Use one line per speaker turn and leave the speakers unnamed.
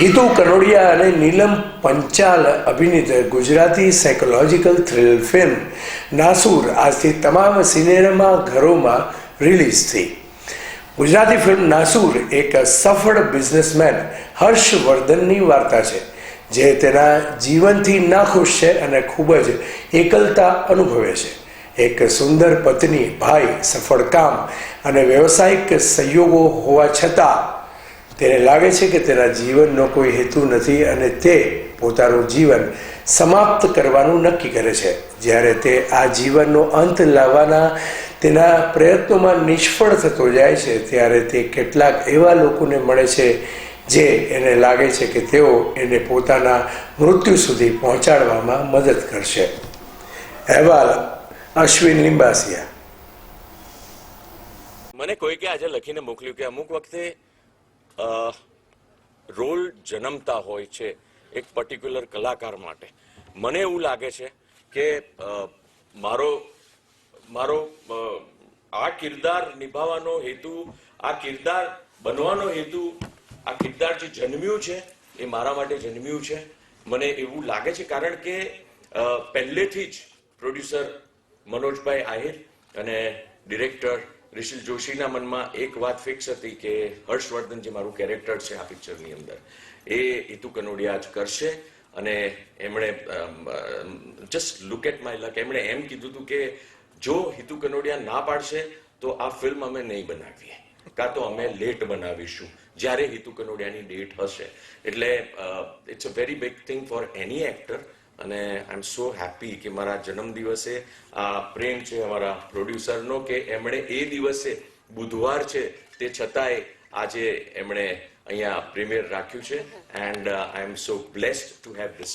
હિતુ કનોડિયા અને Neelam Panchal અભિનીત Gujarati psychological thrill film Nasoor આજથી તમામ સિનેમા ઘરોમાં રિલીઝ થઈ. ગુજરાતી ફિલ્મ નાસુર એક સફળ બિઝનેસમેન હર્ષવર્ધનની વાર્તા છે, જે તેના જીવનથી નાખુશ છે અને ખૂબ જ એકલતા અનુભવે છે. એક સુંદર પત્ની, ભાઈ, સફળ કામ અને વ્યવસાયિક સંયોગો હોવા છતાં તેને લાગે છે કે તેના જીવનનો કોઈ હેતુ નથી અને તે પોતાનું જીવન સમાપ્ત કરવાનું નક્કી કરે છે. જ્યારે તે આ જીવનનો અંત લાવવાના તેના પ્રયત્નોમાં નિષ્ફળ થતો જાય છે, ત્યારે તે કેટલાક એવા લોકોને મળે છે જે એને લાગે છે કે તેઓ એને પોતાના મૃત્યુ સુધી પહોંચાડવામાં મદદ કરશે. અહેવાલ અશ્વિન લિંબાસિયા.
મને કોઈકે આજે લખીને મોકલ્યું કે અમુક વખતે રોલ જન્મતા હોય છે એક પર્ટિક્યુલર કલાકાર માટે. મને એવું લાગે છે કે મારો મારો આ કિરદાર નિભાવવાનો હેતુ, આ કિરદાર બનવાનો હેતુ, આ કિરદાર જે જન્મ્યું છે એ મારા માટે જન્મ્યું છે. મને એવું લાગે છે કારણ કે પહેલેથી જ પ્રોડ્યુસર મનોજભાઈ આહિર અને ડિરેક્ટર રિશિલ જોશીના મનમાં એક વાત ફિક્સ હતી કે હર્ષવર્ધન જે મારું કેરેક્ટર છે આ પિક્ચરની અંદર. એ હિતુ કનોડિયા જ કરશે અને એમણે just look at my luck એમણે એમ કીધું હતું કે જો હિતુ કનોડિયા ના પાડશે, તો આ ફિલ્મ અમે નહીં બનાવીએ. કાં તો અમે લેટ બનાવીશું, જ્યારે હિતુ કનોડિયાની ડેટ હશે. એટલે it's a very big thing for any actor અને આઈ એમ સો હેપી કે મારા જન્મદિવસે આ પ્રેમ છે અમારા પ્રોડ્યુસરનો કે એમણે એ દિવસે બુધવાર છે તે છતાંય આજે એમણે અહીંયા પ્રીમિયર રાખ્યું છે. And I am so blessed to have this